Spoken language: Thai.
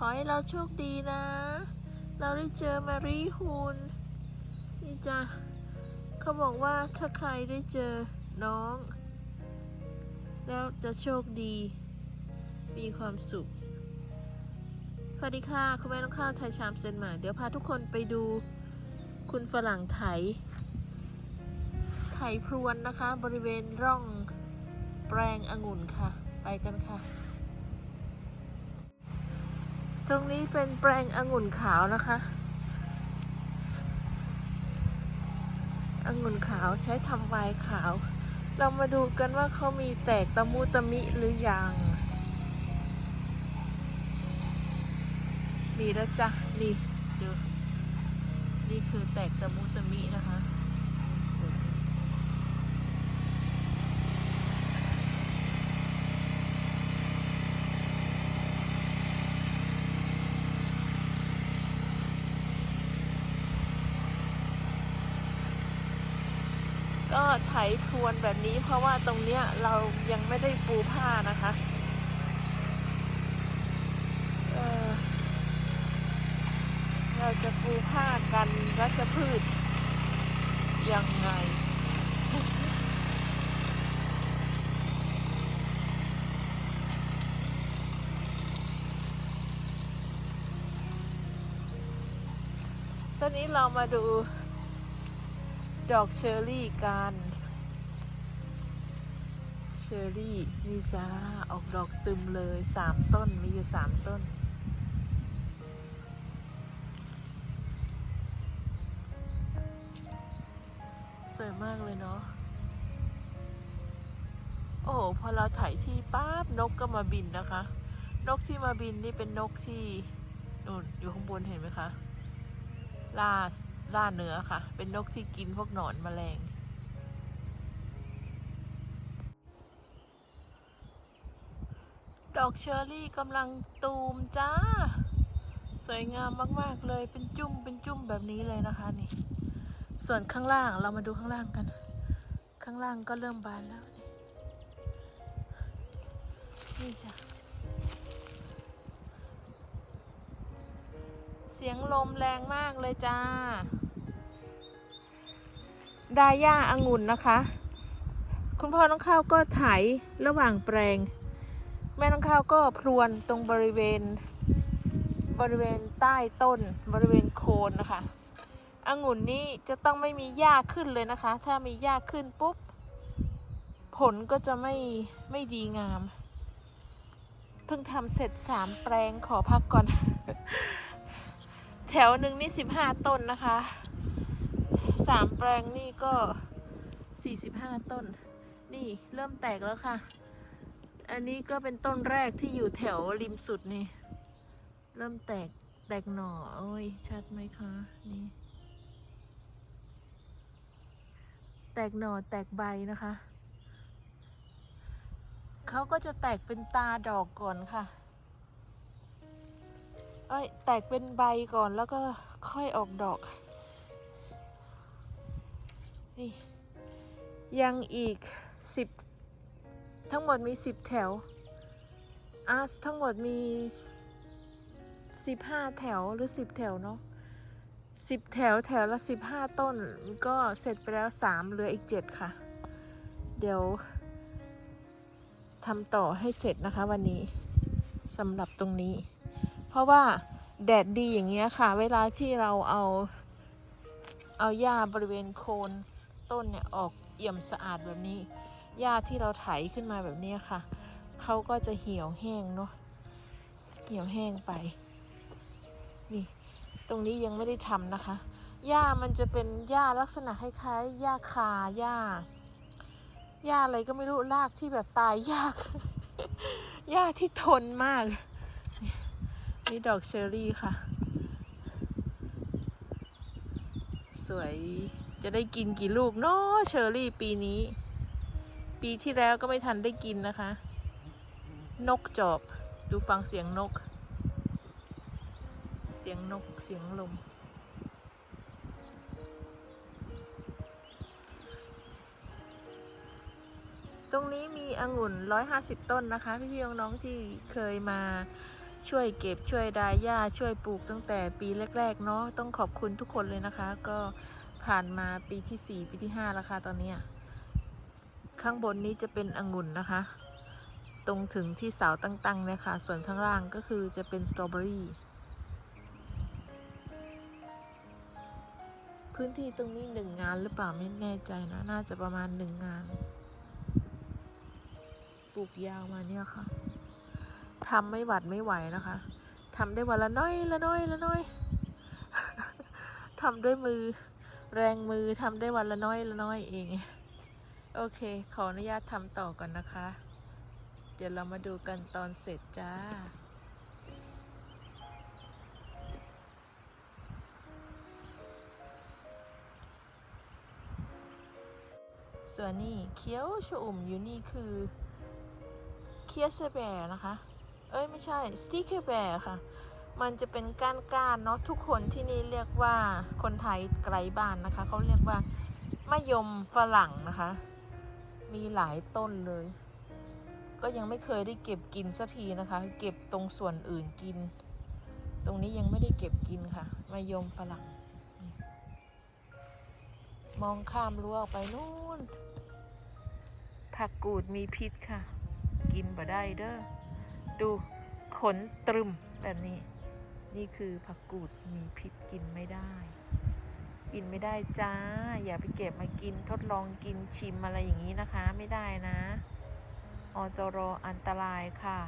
ขอให้เราโชคดีนะ เราได้เจอมารีฮูนนี่จ้ะเขาบอกว่าถ้าใครได้เจอน้อง แล้วจะโชคดี มีความสุข สวัสดีค่ะ คุณแม่น้องข้าวไทยชามเซนมา เดี๋ยวพาทุกคนไปดูคุณฝรั่งไถ ไถพรวนนะคะ บริเวณร่องแปลงองุ่นค่ะ ไปกันค่ะ ตรงนี้เป็นแปลงองุ่นขาวนะคะ องุ่นขาวใช้ทำไวน์ขาว เรามาดูกันว่าเขามีแตกตะมุตะมิหรือยัง มีแล้วจ้ะ นี่ดูนี่คือแตกตะมุตะมินะคะ ก็ไถพรวนแบบนี้เพราะว่าตรงเนี้ยเรายังไม่ได้ปูผ้านะคะเเราจะปูผ้ากันรัชพืชยังไงตอนนี้เรามาดู ดอกเชอร์รี่กันเชอร์รี่นี่จ้าออกดอกตึมเลยสามต้นมีอยู่สามต้น สวยมากเลยเนาะโอ้โหพอเราถ่ายที่ป๊าบนกก็มาบินนะคะ นกที่มาบินนี่เป็นนกที่นู่นอยู่ข้างบนเห็นไหมคะล่า ล่าเนื้อค่ะ เป็นนกที่กินพวกหนอนแมลง ดอกเชอร์รี่กำลังตูมจ้า สวยงามมาก ๆ เลย เป็นจุ่มเป็นจุ่มแบบนี้เลยนะคะนี่ ส่วนข้างล่างเรามาดูข้างล่างกัน ข้างล่างก็เริ่มบานแล้ว นี่นี่จ้ะ เสียงลมแรงมากเลยจ้า ดาย่าอางุ่นนะคะ คุณพ่อน้องข้าวก็ไถระหว่างแปลง แม่น้องข้าวก็พรวนตรงบริเวณ บริเวณใต้ต้นบริเวณโคนนะคะองุ่นนี่จะต้องไม่มีหญ้าขึ้นเลยนะคะ ถ้ามีหญ้าขึ้นปุ๊บ ผลก็จะไม่ไม่ดีงาม เพิ่งทำเสร็จสามแปลงขอพักก่อน แถวหนึ่งนี่สิบห้าต้นนะคะ สามแปลงนี่ก็สี่สิบห้าต้น นี่เริ่มแตกแล้วค่ะ อันนี้ก็เป็นต้นแรกที่อยู่แถวริมสุดนี่ เริ่มแตกแตกหน่อ โอ้ย ชัดไหมคะ นี่ แตกหน่อแตกใบนะคะ เขาก็จะแตกเป็นตาดอกก่อนค่ะ เอ้ยแตกเป็นใบก่อนแล้วก็ค่อยออกดอก นี่ ยังอีกสิบทั้งหมดมีสิบแถวอะทั้งหมดมีสิบห้าแถวหรือสิบแถวเนาะสิบแถวแถวละสิบห้าต้น ก็เสร็จไปแล้วสามเหลืออีกเจ็ดค่ะ เดี๋ยวทำต่อให้เสร็จนะคะวันนี้สำหรับตรงนี้ เพราะว่าแดดดีอย่างเงี้ยค่ะ เวลาที่เราเอาเอาหญ้าบริเวณโคนต้นเนี่ยออกเอี่ยมสะอาดแบบนี้หญ้าที่เราไถขึ้นมาแบบนี้ค่ะเขาก็จะเหี่ยวแห้งเนาะเหี่ยวแห้งไป นี่ ตรงนี้ยังไม่ได้ทำนะคะหญ้ามันจะเป็นหญ้าลักษณะคล้ายๆหญ้าคาหญ้าหญ้าอะไรก็ไม่รู้รากที่แบบตายยากหญ้าที่ทนมาก นี่ดอกเชอรี่ค่ะ สวยจะได้กินกี่ลูกเนาะเชอรี่ปีนี้ ปีที่แล้วก็ไม่ทันได้กินนะคะ นกจอบดูฟังเสียงนก เสียงนกเสียงลม ตรงนี้มีองุ่น 150 ต้นนะคะ พี่พี่ๆน้องๆที่เคยมา ช่วยเก็บช่วยดายหญ้าช่วยปลูกตั้งแต่ปีแรก ๆ เนาะต้องขอบคุณทุกคนเลยนะคะ ก็ผ่านมาปีที่ 4 ปีที่ 5 แล้วค่ะตอนนี้ ข้างบนนี้จะเป็นองุ่นนะคะ ตรงถึงที่เสาตั้งๆเนี่ยค่ะ ส่วนข้างล่างก็คือจะเป็นสตรอเบอรี่พื้นที่ตรงนี้หนึ่งงานหรือเปล่าไม่แน่ใจนะ น่าจะประมาณหนึ่งงาน ปลูกยาวมาเนี่ยค่ะ ทำไม่หวัดไม่ไหวนะคะทำได้วันละน้อยละน้อยละน้อยทำด้วยมือ แรงมือทำได้วันละน้อยละน้อยเอง โอเค ขออนุญาตทำต่อก่อนนะคะ เดี๋ยวเรามาดูกันตอนเสร็จจ้าส่วนนี้เคี้ยวชอุ่มอยู่นี่คือเคียสแบร์นะคะ เอ้ยไม่ใช่สติกเกอร์แบร์ค่ะ มันจะเป็นก้านก้านๆเนาะทุกคนที่นี่เรียกว่าคนไทยไกลบ้านนะคะ เขาเรียกว่ามะยมฝรั่งนะคะ มีหลายต้นเลย ก็ยังไม่เคยได้เก็บกินสักทีนะคะ เก็บตรงส่วนอื่นกิน ตรงนี้ยังไม่ได้เก็บกินค่ะมะยมฝรั่ง มองข้ามรั้วออกไปนู่นผักกูดมีพิษค่ะ กินบ่ได้เด้อ ดูขนตรึมแบบนี้ นี่คือผักกูดมีพิษกินไม่ได้ กินไม่ได้จ้า อย่าไปเก็บมากินทดลองกินชิมอะไรอย่างนี้นะคะ ไม่ได้นะออตรออันตรายค่ะ